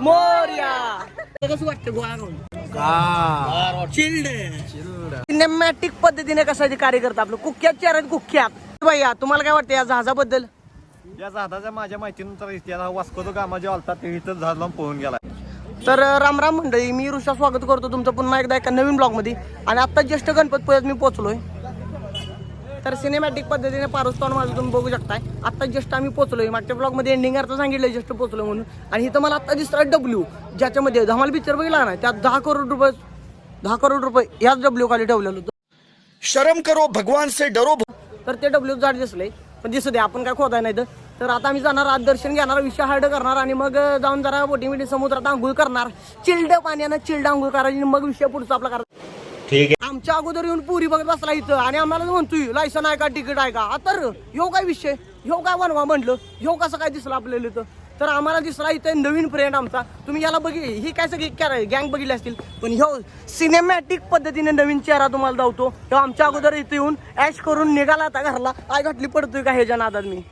मोर्या. कसं वाटतं गोळा खाऊन? चिल्ड. सिनेमॅटिक पद्धतीने कसं ते कार्य करतं आपलं? कुख्यात चेहऱ्यात कुख्यात भैया तुम्हाला काय वाटतं या जहाजाबद्दल? या जहाजाच्या माझ्या माहितीनुसार इतिहास वास्को द गामा जे आलता ते इथं जहाज लावून पोहून गेला. तर राम राम मंडळी मी ऋषा स्वागत करतो तुमचं पुन्हा एकदा एका नवीन ब्लॉगमध्ये आणि आता ज्येष्ठ गणपतपुळ्यात मी पोहोचलोय. तर सिनेमॅटिक पद्धतीने पारोस्तान माझं तुम्ही बघू शकताय. आता जस्ट आम्ही पोहोचलोय. मागच्या ब्लॉगमध्ये एंडिंग अर्थ सांगितलं जस्ट पोहोचलो म्हणून. आणि इथं मला आता दिसतोय डब्ल्यू ज्याच्यामध्ये धमाल पिक्चर बघितला ना त्यात दहा करोड रुपये दहा करोड रुपये याच डब्ल्यू खाली ठेवलेलं होतं. शर्म करो भगवान से डरो तर ते डब्ल्यू जाड दिसले पण दिसू दे आपण काय खोदाय नाही तर. आता आम्ही जाणार आत दर्शन घेणार विषय हार्ड करणार आणि मग जाऊन जरा बोटिंग बिटिंग समुद्रात आंघोळ करणार. चिल्ड पाण्यानं चिल्ड आंघोळ करायची मग विषय पुढचा आपला करायचा ठीक आहे. आमच्या अगोदर येऊन पुरी बघत बसला इथं आणि आम्हाला म्हणतोय लायसन आहे का तिकीट आहे का? तर ह्यो काय विषय? ह्यो काय बनवा म्हणलं? ह्यो कसं काय दिसलं आपल्याला इथं? तर आम्हाला दिसला इथं नवीन फ्रेंड आमचा. तुम्ही याला बघी ही काय सगळी गँग बघितली असतील. पण ह्यो सिनेमॅटिक पद्धतीने नवीन चेहरा तुम्हाला दावतो. ह्यो आमच्या अगोदर इथं येऊन ऍश करून निघाला आता घरला. आय घातली पडतोय का ह्याच्या नादात मी?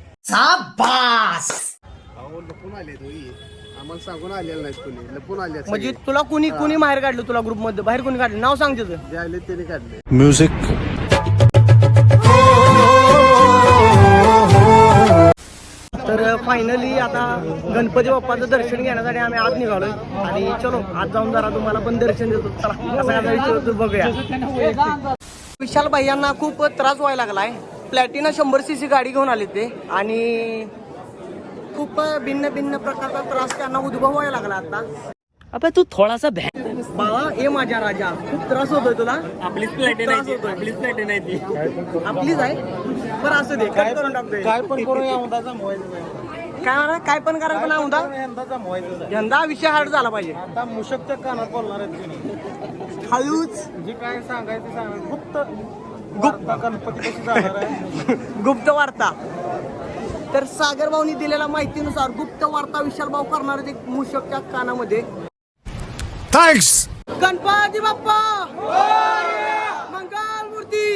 लपून आले तो आम्हाला सांगून आलेलं नाही कोणी. लपून आले म्हणजे तुला कुणी कुणी बाहेर काढलं तुला ग्रुपमध्ये? बाहेर कोणी काढलं? नाव सांग तिथं जे आले त्याने काढले. तर फायनली आता गणपती बाप्पाचं दर्शन घेण्यासाठी आम्ही आत निघालोय. आणि चलो आज जाऊन जरा तुम्हाला पण दर्शन देतो. चला कसा कसा बघूया. विशाल भाईयांना खूप त्रास व्हायला लागलाय. प्लॅटिना शंभर सी सी गाडी घेऊन आले ते. आणि खूप भिन्न भिन्न प्रकारचा त्रास त्यांना उद्भव व्हायला लागला आता. अबे तू थोडासा भॅ बाबा ए माझ्या राजा. खूप त्रास होतोय तुला. आपलीच प्लेटी नाही ती, आपलीच प्लेट नाही ती. आपलीच आहे. बरं असू दे. कट करून टाकतोय. काय पण करू या उंदाचा काय म्हणा? काय पण करा पण यंदाचा मोहायचा यंदा विषय हार्ड झाला पाहिजे. आता मुशकच्या कानात बोलणार आहेत हळूच. जे काय सांगायचं ते सांगायचं गुप्त. गुप्त गणपती कशी जाणार आहे? गुप्त वार्ता. तर सागर भाऊनी दिलेल्या माहितीनुसार गुप्त वार्ता विशाल भाऊ करणार आहेत एक मूषकच्या कानामध्ये. थँक्स गणपती बाप्पा! मंगल मूर्ती!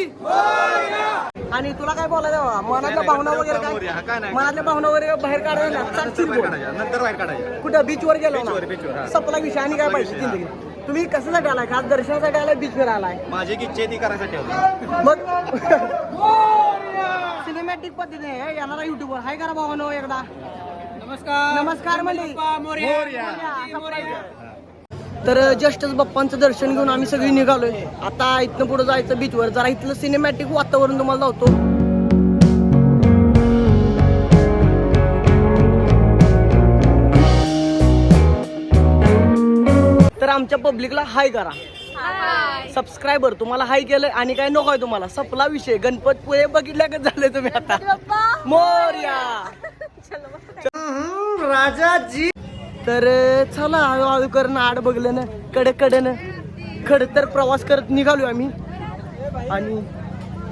आणि तुला काय बोलायचं बाबा? मनातल्या भावना वगैरे काय मनातल्या भावना वगैरे बाहेर काढायला चालशील बोल. नंतर बाहेर कुठं? बीचवर गेलो ना. सपला विषय आणि काय पाहिजे जिंदगी तुम्ही कशासाठी आलाय? खास दर्शनासाठी आलाय बीचवर आलाय? माझी एक इच्छा आहे ती करायसाठी आलो. मग सिनेमॅटिक पद्धतीने येणारा युट्यूबर हाय करा भावानो एकदा. नमस्कार. नमस्कार म्हणजे तर जस्टच बाप्पांचं दर्शन घेऊन आम्ही सगळी निघालोय. आता इथनं पुढे जायचं बीचवर जरा इथलं सिनेमॅटिक वातावरण तुम्हाला लावतो तर आमच्या पब्लिकला हाय करा. सबस्क्रायबर तुम्हाला हाय केलंय आणि काय नको आहे तुम्हाला. सपला विषय. गणपतपुळे बघितल्या का झाले तुम्ही आता. मोर्या. हम्म, राजाजी. तर चला हळूहळू करून आड बघलं ना कडे कडन खड तर प्रवास करत निघालो आम्ही. आणि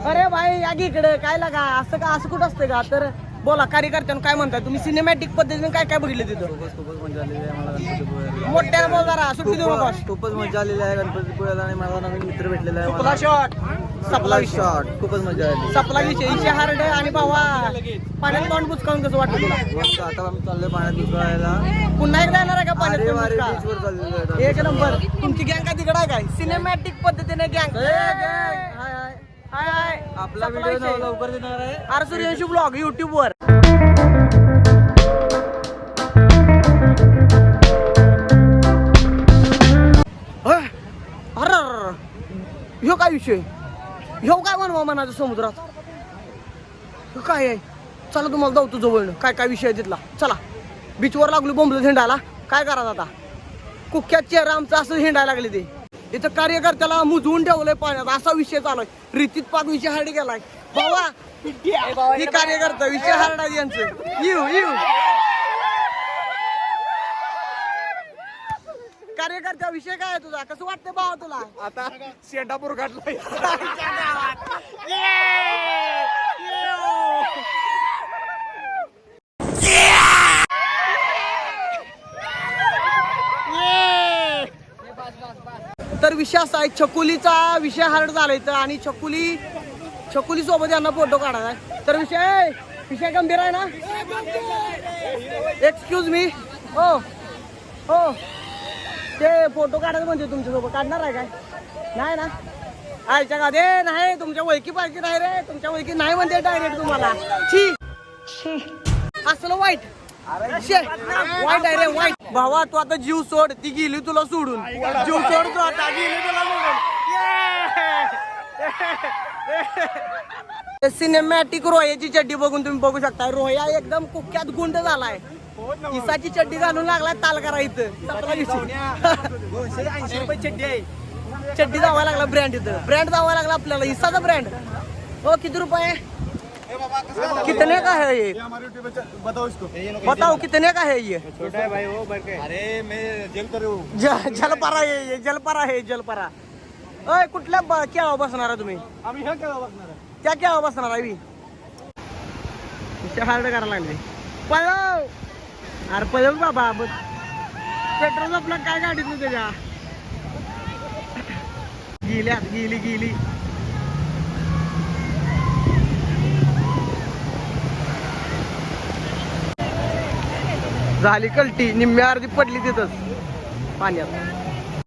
अरे भाई या इकडे. काय लागा? असं का असं कुठं असतं का? तर बोला कार्यकर्त्यांना काय म्हणताय? तुम्ही सिनेमॅटिक पद्धतीने काय काय बघितलं तिथं? खूपच मजा आलेली आहे मला गणपतीपुळ्याला मोठ्याने बोल जरा सुट्टी देऊ नकोस. खूपच मजा आलेली आहे गणपतीपुळ्याला आणि माझा नवीन मित्र भेटलेला आहे सपला शॉट सपला विषय शॉट खूपच मजा आली. सपला विषय इशे हार्ड आणि भावा पाण्यात तोंड बुचकावून कसं वाटतं तुला? मस्त आता आम्ही चाललोय पाण्यात दुसरायला पुन्हा एकदा येणार आहे का अरे पाण्यात वारे तोंड बीचवर बुचका? चाललेलो आहे एक नंबर. तुमची गँग काय तिकडे आहे काय? सिनेमॅटिक पद्धतीने गँग. हाय हाय. आपला व्हिडिओ. लवकर देणार आहे. आर सूर्यवंशी ब्लॉग युट्यूब वर. ह्यो काय विषय? ह्यो काय म्हणवा म्हणायचं समुद्रात? ह्यो काय आहे? चला तुम्हाला जाऊ जवळ काय काय विषय तिथला? चला. बीचवर लागलो बोंबलं हिंडायला काय करा आता? कुख्यात चेहरा आमचा असं हिंडायला लागले ते. इथं कार्यकर्त्याला मुजवून ठेवलंय पाण्यात. असा विषय चालू आहे रीतीत पाक विषय हार्ड गेलाय. बाबा ही कार्यकर्ता विषय हार्ड आहे यांचं. येऊ येऊ. कार्यकर्ता विषय काय आहे तुझा? कसं वाटतं भावा तुला? आता शेंडापूर घातला तर विषय असा आहे छकुलीचा विषय हार्ड झालाय तर आणि छकुली छकुली सोबत यांना फोटो काढायचा आहे. तर विषय विषय गंभीर आहे ना? एक्सक्यूज मी हो हो. ते फोटो काढायचं म्हणजे तुमच्यासोबत काढणार आहे काय? नाही ना? आयच्या का दे नाही तुमच्या ओळखी पाहिजे नाही रे. तुमच्या ओळखी नाही म्हणते डायरेक्ट तुम्हाला. छी. असलं वाईट. वाईट आहे रे वाईट. भावा तू आता जीव सोड. ती गेली तुला सोडून. जीव सोड तू आता. गेली तुला सोडून. सिनेमॅटिक रोह्याची चड्डी बघून तुम्ही बघू शकता रोह्या एकदम कुख्यात गुंड झालाय. इसाची चड्डी घालून लागलाय ताल करा इथं रुपये चड्डी आहे. चड्डी जावा लागला ब्रँड इथं. ब्रँड जावा लागला आपल्याला. इसाचा ब्रँड हो किती रुपये? कितने का है ये? बताओ इसको। बताओ कितने का है ये? छोटा है भाई वो है अरे मैं जेल कर हूँ। जलपरा आहे ये जलपरा आहे जलपरा। अय कुठल्या ब- केळावर बसणार आहे तुम्ही? आम्ही ह्या केव्हा बघणार त्या केळावर बसणार आहे हार्ड करायला लागले. पळव अरे पळव बाबा पेट्रोल आपलं काय गाडीत नाही त्याच्या गेल्या गेली गेली. झाली कलटी निम्म्या अर्धी पडली तिथंच. पाण्यात.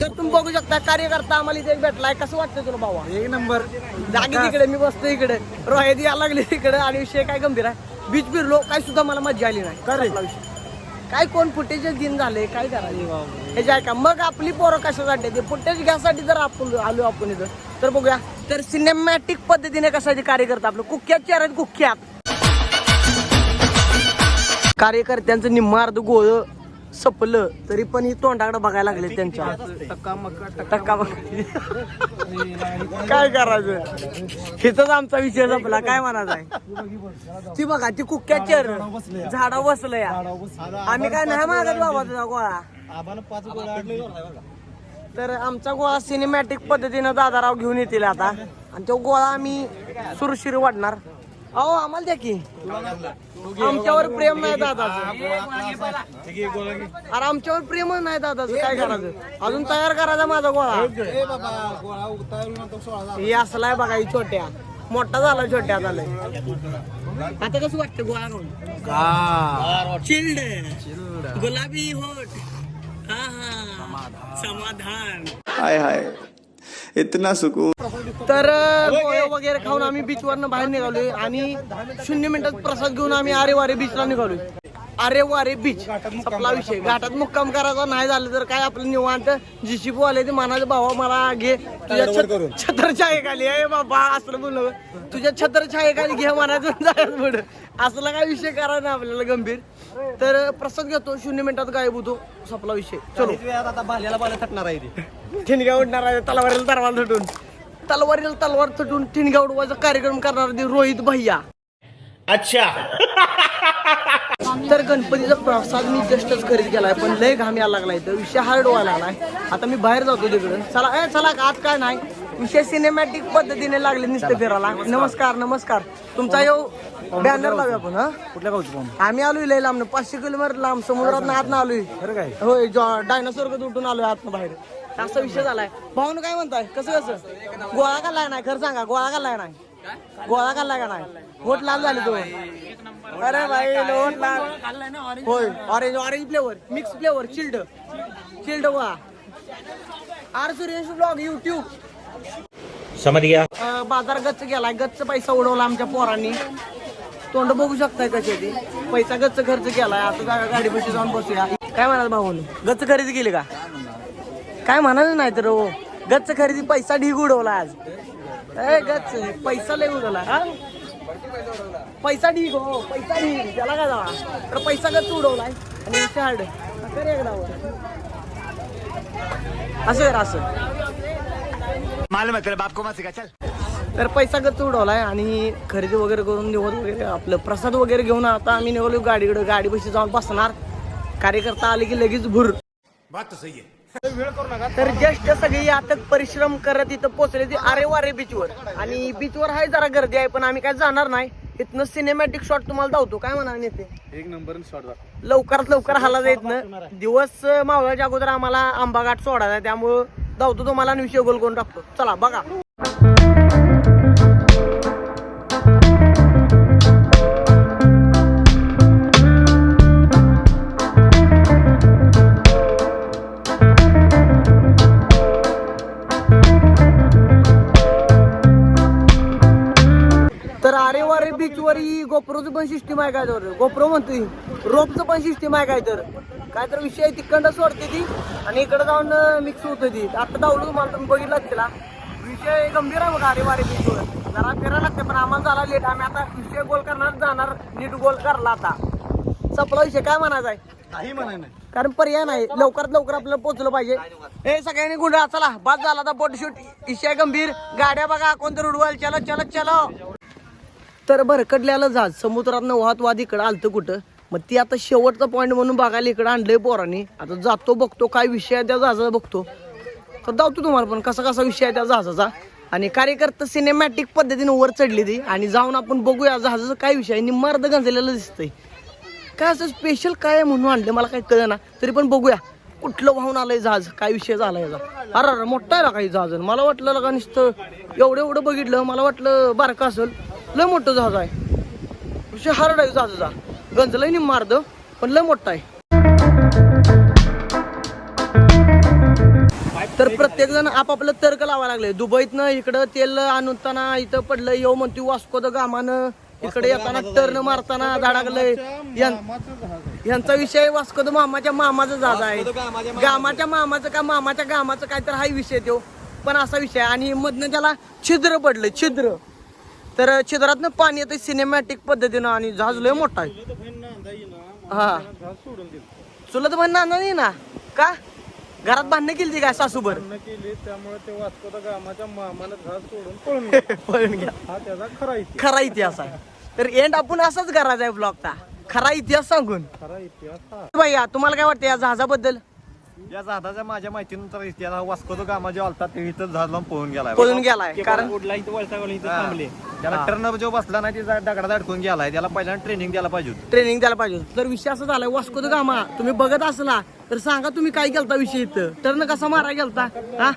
तर तुम्ही बघू शकता कार्यकर्ता आम्हाला इथे एक भेटलाय. कसं वाटतं तुला भावा? एक नंबर. जागी तिकडे मी बसतो इकडे. रोहित यायला लागली तिकडे आणि विषय काय गंभीर आहे? बीच फिरलो काय सुद्धा मला मजा आली नाही. कसला विषय. काय कोण फुटेज दिन झाले काय करायचे? हे जे आहे का? मग आपली पोरं कशासाठी ते फुटेज घ्यासाठी जर आपण आलो आपण इथं तर बघूया. तर सिनेमॅटिक पद्धतीने कशाचे कार्यकर्ता आपलं? कुख्यात चेहरा आहेत, कुख्यात कार्यकर्त्यांचं निम्म अर्ध गोळ सपलं तरी पण ही तोंडाकडे बघायला लागले त्यांच्या. टक्का काय करायचं? हिथंच आमचा विषय संपला. काय म्हणायचं आहे? ती बघा ती कुक्क्या चेर झाडा बसलं या आम्ही काय नाही मागत बाबा तुझा गोळा. तर आमचा गोळा सिनेमॅटिक पद्धतीनं दादाराव घेऊन येतील आता. आणि तो गोळा आम्ही सुरशिर वाढणार. अहो आम्हाला द्या की. आमच्यावर प्रेम नाही दादाचं. अरे आमच्यावर प्रेमच नाही दादाचं. काय करायचं? अजून तयार करायचा माझा गोळा. हे असलाय बघा ही छोट्या. मोठा झाला छोट्या झालाय. आता कसं वाटतं गोळा चिल्ड. गुलाबी होट. हा हा. समाधान. हाय हाय. इतना सुकून। तर पोहे वगैरे खाऊन आम्ही बीच वरनं बाहेर निघालोय आणि शून्य मिनिटात प्रसाद घेऊन आम्ही आरे वारे बीचला निघालोय. अरे वारे बीच आपला विषय. घाटात मुक्काम करायचा नाही झालं तर काय आपलं निवांत जीसीपी वाले ते म्हणाले भावा मला घे. तुझ्या छत- छत्रच्या खाली आहे बाबा असलं बोललो. तुझ्या छत्रच्या खाली घे म्हणायचं जायचं पुढं. असला काय विषय करायचा नाही आपल्याला गंभीर. तर प्रसाद घेतो शून्य मिनिटात गायब होतो संपला विषय. चलो. आता भाल्याला थटणार आहे ते. ठिणग्या उडणार आहे तलवारीला तरवाल थटून तलवारीला तलवार थटून ठिणग्या उडवायचा कार्यक्रम करणार ते रोहित भैया. अच्छा. तर गणपतीचा प्रसाद मी जस्टच खरेदी केलाय पण लय घाम यायला लागलाय. तर विषय हार्ड व्हायला लागलाय. आता मी बाहेर जातो तिकडं. चला ए चला आत काय नाही. विषय सिनेमॅटिक पद्धतीने लागले नुसते फिरायला. नमस्कार नमस्कार. तुमचा येऊ बॅनर लावूया आपण हा? कुठल्या गावची पाहून आम्ही आलोय लय लांब पाचशे किलोमीटर लांब समुद्रात आत ना आलोय काय? होय डायनासोर कधी उठून आलोय आत बाहेर. असा विषय झालाय. भाऊन काय म्हणताय? कसं कसं? गोळा खाल्लाय नाही खरं सांगा गोळा खाल्लाय नाही. गोळा खाल्लाय का नाही? वोट लाल झाले तो. अरे भाई वोट लाल. होय orange orange flavour mix flavour chilled chilled वा आर सुरेश ब्लॉग युट्यूब समज घ्या अं, बाजार गच्च गेलाय. गच्च पैसा उडवला आमच्या पोरांनी. तोंड बघू शकताय कसे ते. पैसा गच्च खर्च केलाय. आता जागा गाडी पैसे जाऊन बसूया. काय म्हणाल भाऊ? गच्च खरेदी केली का? काय म्हणाल नाही तर हो. गच्च खरेदी पैसा ढीग उडवला आज. ए गच्च पैसा लय उडवला हा? पैसा ढीग हो पैसा ढीग. त्याला काय जावा तर पैसा गच्च उडवलाय. आणि शार्ड. कर एकदा वर. असं कर असं. मालूम है तेरे बाप को? मत सिखा चल. तर पैसा गच्च उडवलाय आणि खरेदी वगैरे करून निवड वगैरे आपलं प्रसाद वगैरे घेऊन आता आम्ही निघालो गाडीकडे. गाडी पैसे जाऊन बसणार. कार्यकर्ता आले की लगेच भूर. बात तो सही है तर जस्ट सगळी आता परिश्रम करत इथं पोहोचले ते अरे वारे. बीचवर आणि बीचवर आहे जरा गर्दी आहे पण आम्ही काय जाणार नाही. इथनं सिनेमॅटिक शॉट तुम्हाला धावतो काय म्हणा नेते? एक नंबर शॉट लवकरात लवकर हाला जात ना दिवस मावळाच्या अगोदर आम्हाला आंबाघाट सोडायचा आहे त्यामुळं धावतो तुम्हाला आणि विषय गोल करून टाकतो. चला बघा. रोपचं पण सिस्टीम आहे काय तर? गोप्रो म्हणतोय. रोपचं पण सिस्टीम आहे काय तर? काय तर विषय तिकडं सोडते ती आणि इकडे जाऊन मिक्स होते ती. आता डावलं तुम्हाला तुम्ही बघितलाच तिला. विषय गंभीर आहे बघा अरे वारे जरा फिरायला लागते पण आम्हाला झाला लेट आम्ही आता विषय गोल करणार जाणार नीट गोल करला आता. संपला विषय काय म्हणायचा आहे काही नाही. कारण पर्याय नाही. लवकरात लवकर आपल्याला पोहोचलं पाहिजे. हे सगळ्यांनी गुंडा चला. बाद झाला आता बोट शूट इशय गंभीर. गाड्या बघा कोणतं रुडवाल चलो चलो चलो. तर भरकटल्याला जहाज समुद्रात वाहत वाद इकडं आलतं कुठं? मग ती आता शेवटचा पॉईंट म्हणून बघायला इकडं आणलंय पोरांनी. आता जातो बघतो काय विषय आहे त्या जहाजाचा बघतो. तर दावतो तुम्हाला पण कसा कसा विषय आहे त्या जहाजाचा आणि कार्यकर्ता सिनेमॅटिक पद्धतीने वर चढली ती. आणि जाऊन आपण बघूया जहाजाचा काय विषय आहे. निम्मार्ध गंजलेलं दिसतंय. काय असं स्पेशल काय आहे म्हणून आणलं मला काही कळना. तरी पण बघूया. कुठलं वाहून आलंय जहाज काय विषय झाला याचा? अरे अरे मोठा आहे ना काही जहाज मला वाटलं का नुसतं एवढं एवढं बघितलं. मला वाटलं बारका असेल. लय मोठं जहाज आहे. विषय हार्ड आहे जहाजाचा गंजलंय नि मार्द पण लय मोठा आहे. तर प्रत्येक जण आपापलं तर्क लावायला लागले. दुबईतनं इकडं तेल आणताना इथं पडलं येऊ म्हणते वास्को द गामानं इकडे येताना टर्न मारताना धडाकलंय. यां- यांचा विषय वास्को द मामाच्या मामाचा जहाज आहे. गामाच्या मामाचं का मामाच्या गामाचं काय तर हा विषय तो. पण असा विषय. आणि मधनं त्याला छिद्र पडलंय छिद्र. तर छिद्रातनं पाणी येतं सिनेमॅटिक पद्धतीनं आणि जहाज लय मोठा आहे. हा. चुलत म्हणणार नाही ना. का? घरात बांधणं केली ती काय सासूबर केली त्यामुळे ते वाचको गामाच्या मामाला घास सोडून पळून गेला. पळून घ्या हा त्याचा खरा इतिहास. खरा इतिहास आहे. तर एंड आपण असाच करायचा आहे ब्लॉगचा खरा इतिहास सांगून. खरा इतिहास हा. भैया तुम्हाला काय वाटतं या जहाजाबद्दल? या जहाजाच्या माझ्या माहितीनुसार इतिहास हा वास्को द गामा जे आलता ते इथं जहाज लावून पळून गेलाय. पळून गेलाय. कारण हा. त्याला टर्न जो बसला नाही ते जा- दगडात अडकून गेलाय. त्याला पहिल्यांदा ट्रेनिंग द्यायला पाहिजे होतं. ट्रेनिंग द्यायला पाहिजे तर विषय असं झालाय वास्को द गामा तुम्ही बघत असला तर सांगा तुम्ही काय केलता विषय इथं. टर्न कसा मारा गेलता? हा?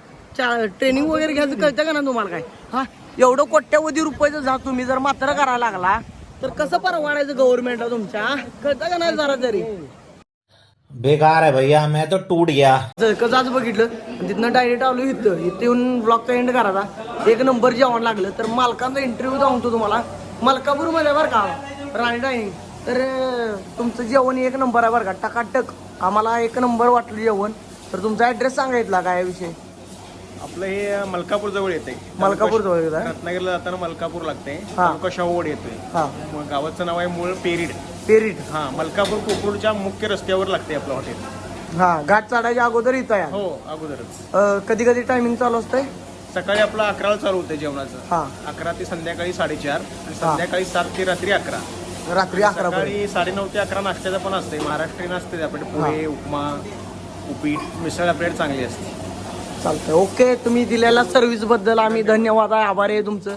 ट्रेनिंग वगैरे घ्यायचं कळतं का ना तुम्हाला काय? हा? एवढं कोट्यावधी रुपयाचं जा तुम्ही जर मात्र करायला लागला तर कसं परवाडायचं गव्हर्नमेंटला तुमच्या हा? कळतं का नाही जरा तरी? बेकार है भैया मैं तो टूट गया. जाच बघितलं तिथनं डायरेक्ट आलो इथं. इथे येऊन ब्लॉगचा एंड करायचा एक नंबर जेवण लागलं तर मालकांचा इंटरव्ह्यू सांगतो तुम्हाला. मलकापूरमध्ये बरं का राणी डायनिंग तर तुमचं जेवण एक नंबर आहे बरं का टकाटक. आम्हाला एक नंबर वाटलं जेवण. तर तुमचा ऍड्रेस सांगायतला काय विषय? आपलं हे मलकापूर जवळ येते मलकापूर जवळ येतं? रत्नागिरीला जाताना मलकापूर लागते हा. शाहूवाड येतोय. हा. मग गावाचं नाव आहे मूळ पेरीड. पेरीट. हा मलकापूर कोकरूडच्या मुख्य रस्त्यावर लागते आपलं हॉटेल. हा घाट चढायच्या अगोदर इथं आहे हो अगोदरच. कधी कधी टायमिंग चालू असतंय सकाळी आपलं अकराला चालू होतं जेवणाचं. हा. अकरा ते संध्याकाळी साडेचार आणि संध्याकाळी सात ते रात्री अकरा. रात्री अकरा पर्यंत. सकाळी साडेनऊ ते अकरा नाश्त्याचं पण असते. महाराष्ट्रीयन असते आपले पोहे उपमा उपीट मिसळ आपल्याकडे चांगली असते. चालतंय. ओके तुम्ही दिलेल्या सर्व्हिसबद्दल आम्ही धन्यवाद आहे. आभारी आहे तुमचं.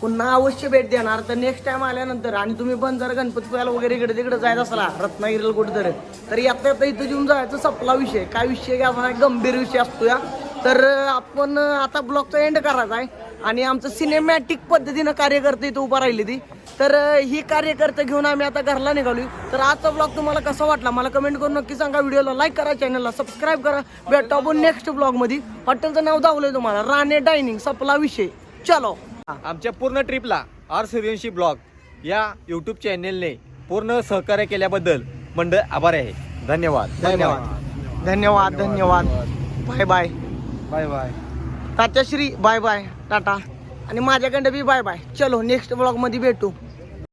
पुन्हा अवश्य भेट देणार. तर नेक्स्ट टाइम आल्यानंतर आणि तुम्ही पण जर गणपतीपुळ्याला वगैरे इकडे तिकडे जायचं असला रत्नागिरीला कुठेतरी तर येता इथं येऊन जायचं. सपला विषय. काय विषय घ्यायचा? गंभीर विषय असतो या तर आपण आता ब्लॉगचा एंड करायचा आहे. आणि आमचं सिनेमॅटिक पद्धतीनं कार्यकर्ते इथं उभा राहिली ती. तर ही कार्यकर्ते घेऊन आम्ही आता घरला निघालोय. तर आजचा ब्लॉग तुम्हाला कसा वाटला? मला कमेंट करून नक्की सांगा. व्हिडिओला लाईक करा चॅनलला सबस्क्राईब करा. भेटतो आपण नेक्स्ट ब्लॉगमध्ये हॉटेलचं नाव दावलंय तुम्हाला. राणे डायनिंग सपला विषय. चलो. आमच्या पूर्ण ट्रिपला आर सूर्यवंशी ब्लॉग या यूट्यूब चॅनेलने पूर्ण सहकार्य केल्याबद्दल मंडळ आभार आहे. धन्यवाद. धन्यवाद. धन्यवाद. धन्यवाद bye bye bye bye. Tatyashri bye bye tata. आणि माझ्याकडं बी बाय बाय. चलो नेक्स्ट ब्लॉगमध्ये भेटू.